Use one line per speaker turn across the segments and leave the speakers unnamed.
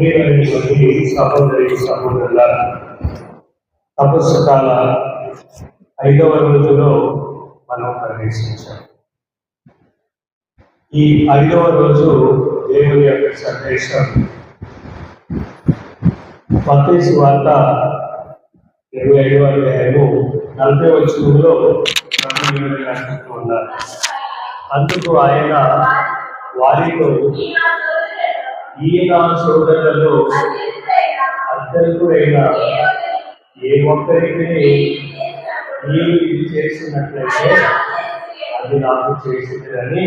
ప్రియమైనటువంటి సహోదరి సహోదరుల తపస్సు కాల ఐదవ రోజులో మనం ప్రవేశించాం. ఈ ఐదవ రోజు దేవుని యొక్క సందేశం మతేసు వార్త ఇరవై ఐదవ అధ్యాయము నలభై వచ్చంలో ఉన్నారు. అందుకు ఆయన వారితో ఈయన సోదరులలో అద్దరికుడైన ఏ ఒక్కరికి నీవు ఇది చేసినట్లయితే అది నాకు చేసిందని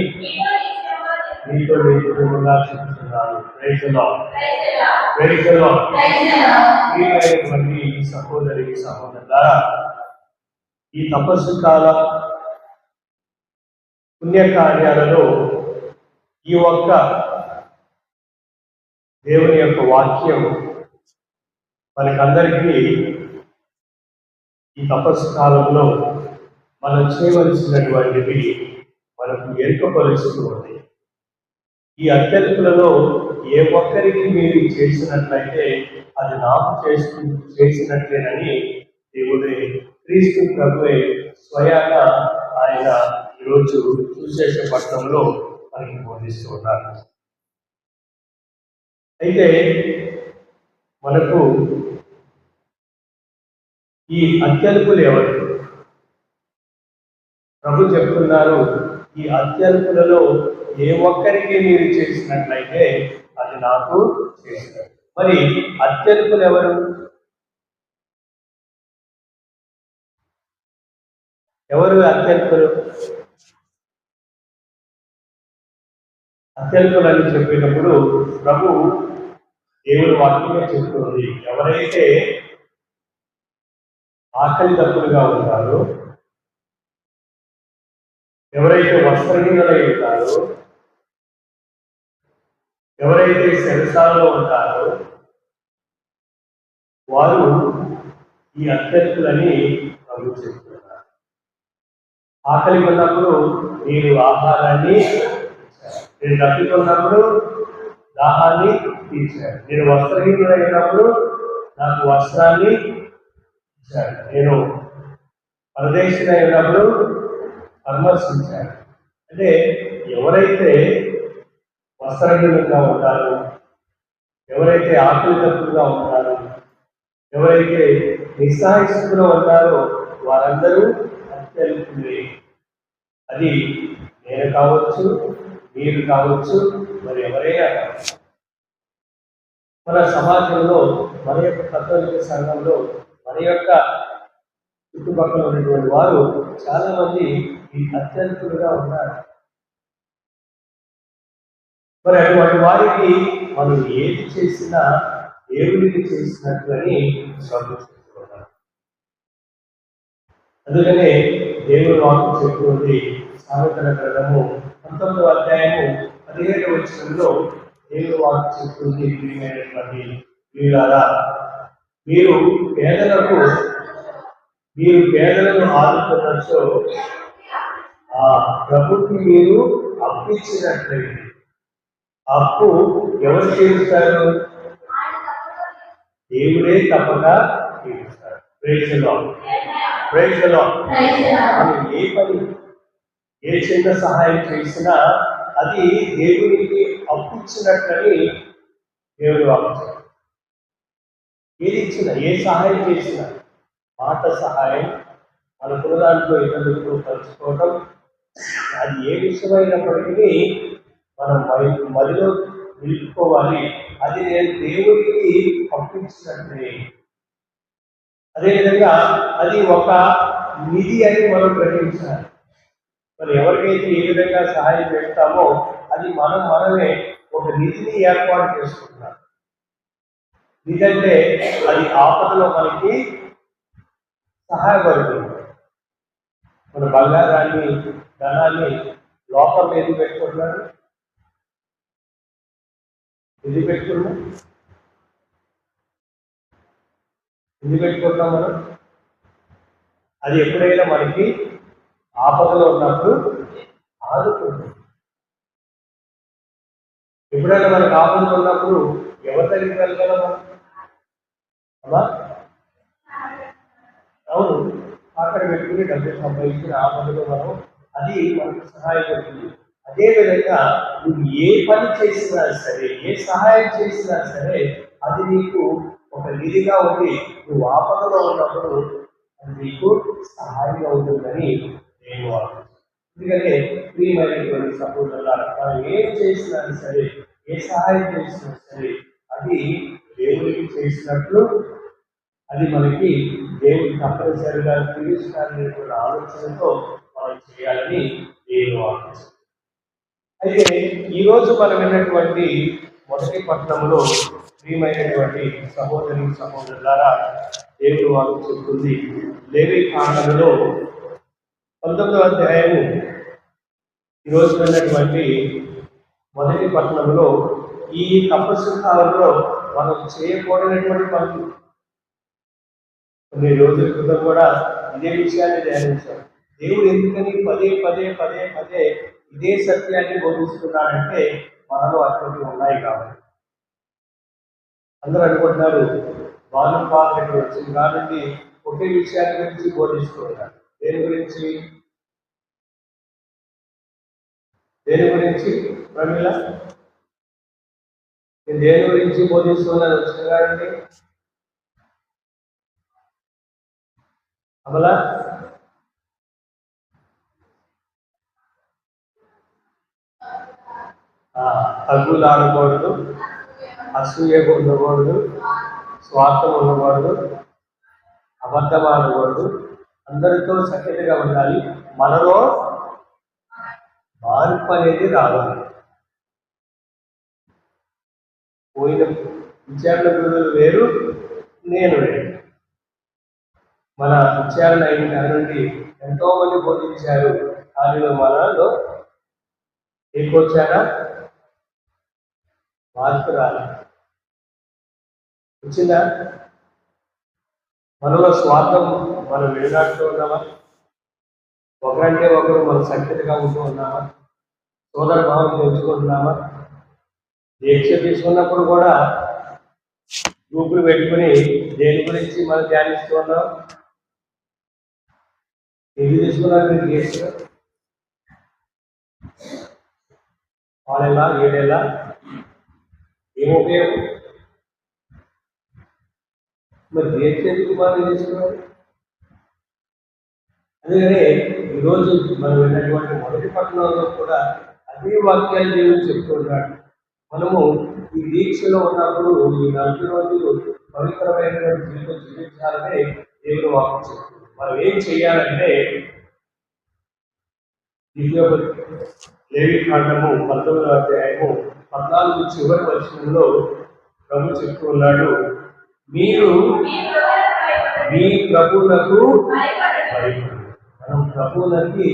మీతో విధంగా చెప్తున్నాను రైతులో ఈ ప్రియమైనటువంటి సహోదరి సహోదరుల ఈ తపస్సు కాల పుణ్యకార్యాలలో ఈ ఒక్క దేవుని యొక్క వాక్యం మనకందరికీ ఈ తపస్సు కాలంలో మనం చేయవలసినటువంటివి మనకు ఎరుకపరుస్తూ ఉంది ఈ అత్యల్పులలో ఏ ఒక్కరికి మీరు చేసినట్లయితే అది నాకు చేస్తూ చేసినట్లేనని దేవుడే క్రీస్తు ప్రభువే స్వయాన ఆయన ఈరోజు సుశేష పట్టణంలో మనకి బోధిస్తూ ఉన్నారు. అయితే మనకు ఈ అత్యల్పులు ఎవరు? ప్రభు చెప్తున్నారు ఈ అత్యల్పులలో ఏ ఒక్కరికి మీరు చేసినట్లయితే అది నాకు చేసినట్టు మరి అత్యల్పులు ఎవరు? ఎవరు అత్యల్పులు? అత్యల్పులని చెప్పినప్పుడు చెప్పేటప్పుడు ప్రభు దేవుడు వాక్యంగా చెప్తుంది ఎవరైతే ఆకలి తప్పులుగా ఉంటారో ఎవరైతే వస్త్రహీనులై ఉంటారో ఎవరైతే శరసాలలో ఉంటారో వారు ఈ అత్యర్థులని ప్రభు చెప్తున్నారు ఆకలి ఉన్నప్పుడు మీరు ఆహారాన్ని నేను డబ్బుతో ఉన్నప్పుడు దాహాన్ని తీర్చాడు నేను వస్త్రహీనుడైనప్పుడు నాకు వస్త్రాన్ని ఇచ్చాడు నేను పరదేశుడైనప్పుడు పరామర్శించాడు అంటే ఎవరైతే వస్త్రహీనంగా ఉంటారో ఎవరైతే ఆకలి ఉంటారో ఎవరైతే నిస్సహాయస్తులో ఉంటారో వారందరూ అత్యల్పులే అది నేను కావచ్చు మీరు కావచ్చు మరి ఎవరే మన సమాజంలో మన యొక్క కథోలిక సంఘంలో మన యొక్క చుట్టుపక్కల ఉన్నటువంటి వారు చాలా మంది ఈ అత్యంతులుగా ఉన్నారు. మరి అటువంటి వారికి మనం ఏది చేసినా దేవుడికి చేసినట్లు అని అందుకనే దేవుడు వాకు చెప్తుంది సామెతల గ్రంథము పంతొమ్మిదవ అధ్యాయము పదిహేడు వచనంలో దేవుడు వాకు చెప్తుంది ప్రియమైనటువంటి వీరారా మీరు పేదలకు మీరు పేదలను ఆదుకున్నచో ఆ ప్రభుకి మీరు అప్పిచ్చినట్లయితే అప్పు ఎవరు తీరుస్తారు దేవుడే తప్పక తీరుస్తారు ప్రేక్షలో ప్రేక్షలో మనం ఏ పని? ఏ చిన్న సహాయం చేసినా అది దేవునికి అప్పిచ్చినట్లని దేవుడు వాక్యం ఏది ఇచ్చినా ఏ సహాయం చేసినా మాట సహాయం అనుకున్న దాంట్లో ఇతరులతో తలుచుకోవడం అది ఏ విషయమైనప్పటికీ మనం మరి మదిలో నిలుపుకోవాలి. అది నేను దేవుడికి పంపించినట్లే అదేవిధంగా అది ఒక నిధి అని మనం గ్రహించాలి. మరి ఎవరికైతే ఏ విధంగా సహాయం చేస్తామో అది మనం మనమే ఒక నిధిని ఏర్పాటు చేసుకుంటున్నాం. నిధి అది ఆపదలో మనకి సహాయపడుతుంది. మన బంగారాన్ని ధనాన్ని లోపల ఏది పెట్టుకుంటున్నాడు ఇది పెట్టుకున్నాం? ఇది పెట్టుకుంటున్నాం మనం? అది ఎప్పుడైనా మనకి ఆపదలో ఉన్నప్పుడు ఆదుకుంటుంది. ఎప్పుడైనా మనకు ఆపదలో ఉన్నప్పుడు ఎవరి దగ్గరికి వెళ్ళగలము అవును అక్కడ పెట్టుకుని డబ్బులు సంపాదించిన ఆ మనం అది మనకు సహాయపడుతుంది అదేవిధంగా నువ్వు ఏ పని చేసినా సరే ఏ సహాయం చేసినా సరే అది నీకు ఒక నిధిగా ఉండి నువ్వు ఆపదలో ఉన్నప్పుడు అది నీకు సహాయం అవుతుందని ఎందుకంటే ప్రియమైనటువంటి సపోర్టర్లారా మనం ఏం చేసినా సరే ఏ సహాయం చేసినా సరే అది దేవుడికి చేసినట్లు అది మనకి దేవుడు తప్పనిసరిగా తీరుస్తాననేటువంటి ఆలోచనతో మనం చేయాలని నేను ఆలోచిస్తున్నాను అయితే ఈరోజు మనం విన్నటువంటి మొదటి పట్టణంలో ప్రియమైనటువంటి సహోదరి సహోదరులారా దేవుడు వారు చెప్తుంది లేవి కాండంలో పంతొమ్మిదవ అధ్యాయము. ఈరోజు విన్నటువంటి మొదటి పట్టణంలో ఈ తపస్సు కాలంలో మనం చేయకూడనటువంటి పనులు. కొన్ని రోజుల క్రితం కూడా ఇదే విషయాన్ని ధ్యానించాం. దేవుడు ఎందుకని పదే పదే పదే పదే ఇదే సత్యాన్ని బోధిస్తున్నాడంటే మనలో అటువంటివి ఉన్నాయి కాబట్టి. అందరూ అనుకుంటున్నారు బాను పాలకి వచ్చింది కాబట్టి ఒకే విషయాన్ని గురించి బోధిస్తున్నారు దేని గురించి? దేని గురించి? ప్రమిళ నేను దేని గురించి బోధిస్తున్నాను వచ్చిన గారండి అమల? తగ్గులు ఆడకూడదు అసూయ ఉండకూడదు స్వార్థం ఉండకూడదు అబద్ధం ఆడకూడదు అందరితో సఖ్యతగా ఉండాలి. మనలో మార్పు అనేది రావాలి. పోయిన విచారణ గురువులు వేరు నేను వేరు. మన విచారణ అయిన నుండి ఎంతో మంది బోధించారు. దానిలో మనలో ఏకొచ్చారా? మార్పు రాలి వచ్చిందా? మనలో స్వార్థం మనం విడనాడుతూ ఉన్నామా? ఒకరంటే ఒకరు మనం సఖ్యతగా ఉంటూ ఉన్నామా? సోదర భావం పెంచుకుంటున్నామా? దీక్ష తీసుకున్నప్పుడు కూడా గ్రూపులు పెట్టుకుని దేని గురించి మనం ధ్యానిస్తూ ఉన్నాం? ఎందుకు తీసుకున్నారు మీరు దీక్ష? ఆరేళ్ళ ఏడేళ్ళ ఏం ఉపయోగం? మరి దీక్ష ఎందుకు మనం తీసుకున్నారు? అందుకనే ఈరోజు మనం విన్నటువంటి మొదటి పట్టణంలో కూడా అదే వాక్యాలు దేవుడు చెప్తున్నాడు మనము ఈ దీక్షలో ఉన్నప్పుడు ఈ నలభై రోజులు పవిత్రమైన జీవితం జీవించాలనే దేవుడు వాక్యం చెప్తుంది మనం ఏం చేయాలంటే దివ్యోపతి లేవి కాండము పంతొమ్మిదవ అధ్యాయము పద్నాలుగు చివరి వచనంలో ప్రభు చెప్తూ ఉన్నాడు. మీరు మీ ప్రభువులకు మనం ప్రభువులకి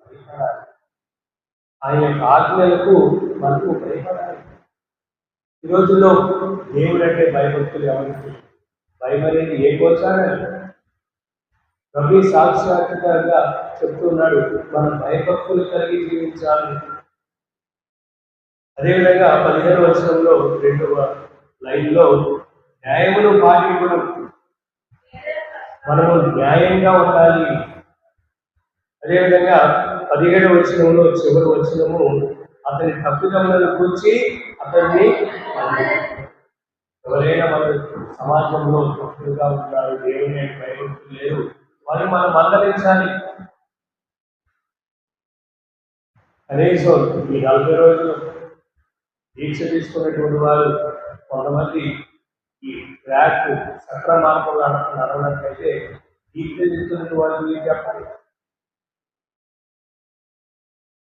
భయపడాలి ఆయన యొక్క ఆజ్ఞలకు మనకు భయపడాలి ఈ రోజుల్లో దేవుడు అంటే భయభక్తులు ఎవరికి? భయం అనేది ఏ గోచారం రవి సాక్షాత్కారంగా చెప్తున్నాడు మనం భయభక్తులు కలిగి జీవించాలి. అదేవిధంగా పదిహేను వర్షంలో రెండవ లైన్లో న్యాయమును పాటించడం మనము న్యాయంగా ఉండాలి. అదేవిధంగా పదిహేడు వచనంలో చివరి వచ్చినము అతని తప్పిదములను కూర్చి అతన్ని ఎవరైనా మన సమాజంలో తప్పులుగా ఉన్నారు దేవుని భయభక్తులు లేరు వారిని మనం మందలించాలి. కనీసం ఈ నలభై రోజులు దీక్ష తీసుకున్నటువంటి వారు కొంతమంది ఈ ట్రాక్ సక్ర మార్గంలో నడ- నడవడానికైతే దీక్ష వాళ్ళు మీరు చెప్పాలి?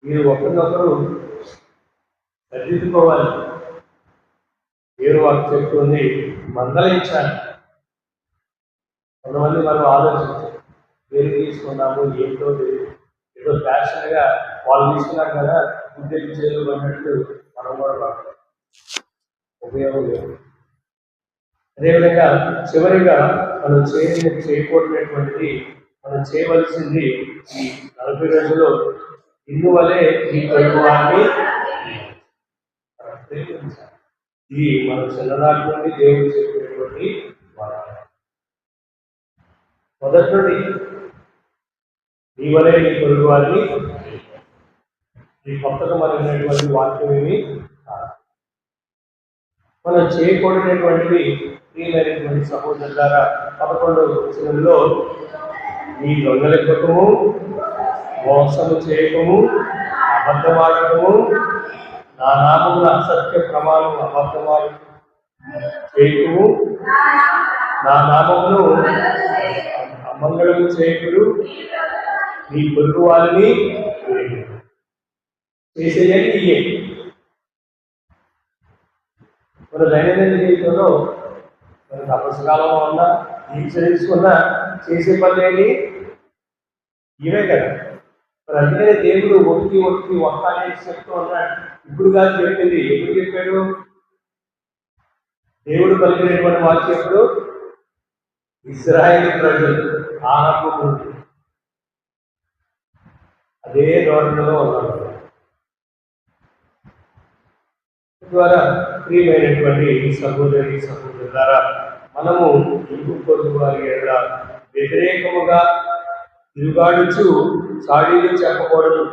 మీరు ఒకరినొకరు సరిదిద్దుకోవాలి. మీరు వారు చెప్తుంది మందలించాలి. కొంతమంది మనం ఆలోచించాలి వేరు తీసుకున్నాము ఏంటో తెలియదు ఏదో ఫ్యాషన్గా వాళ్ళు తీసుకున్నారు కదా ఉద్యోగం అన్నట్టు మనం కూడా ఉపయోగం లేదు. అదేవిధంగా చివరిగా మనం చేయని చేయకూడనటువంటిది మనం చేయవలసింది ఈ నలభై రోజుల్లో ఇందువలే ఈ ప్రభువాన్ని ఇది మన చిన్ననాటి నుండి దేవుడు చెప్పినటువంటి మొదటి నుండి నీ వలే నీ పొరుగు వారిని ఈ కొత్తగా మరిగినటువంటి వాక్యం ఏమి మనం చేయకూడనటువంటివి ప్రియమైనటువంటి సహోదరు ద్వారా పదకొండు వచనంలో నీ దొంగలెక్కటము మోసము చేయటము అబద్ధమాడటము నా నామమున అసత్య ప్రమాణం అబద్ధమాడు చేయటము నా నామమును అమంగళము చేయకుడు నీ పొరుగు వారిని చేసేయని ఇయ్యే మన దైనందిన జీవితంలో మన తపస్కాలంలో ఉన్నా దీక్ష తీసుకున్నా చేసే పని ఏంటి? ఇవే కదా. మరి అందుకనే దేవుడు ఒకటి ఒకటి ఒక్క అనేది చెప్తూ ఉన్నాడు ఇప్పుడు కాదు చెప్పింది. ఎప్పుడు చెప్పాడు? దేవుడు పలికినటువంటి వాళ్ళు ఎప్పుడు? ఇస్రాయేల్ ప్రజలు ఆరంభం అదే ధోరణిలో ఉన్నారు. ద్వారా ప్రియమైనటువంటి సహోదరి సహోదరు ద్వారా మనము ఇంపు పొరుగు వారి వ్యతిరేకముగా తిరుగాడుచు సాడీలు చెప్పకూడదు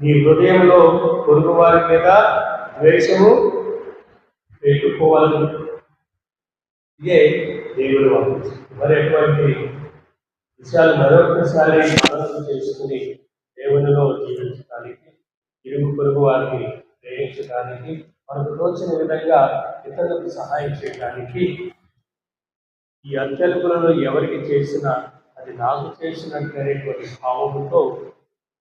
నీ హృదయంలో పొరుగు వారి మీద ద్వేషము పెట్టుకోవాలి ఇదే దేవుడు వాక్యం. మరి ఎటువంటి విషయాలు మరొకసారి ఆలోచన చేసుకుని దేవునిలో జీవించడానికి ఇరుగు పొరుగు వారిని ప్రేమించడానికి మనకు తోచిన విధంగా ఇతరులకు సహాయం చేయడానికి ఈ అత్యల్పులను ఎవరికి చేసినా అది నాకు చేసినట్టు అనేటువంటి భావముతో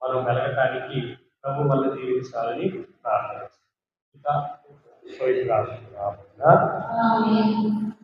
మనం వెలగటానికి ప్రభు వల్ల జీవించాలని ప్రార్థన ఇంకా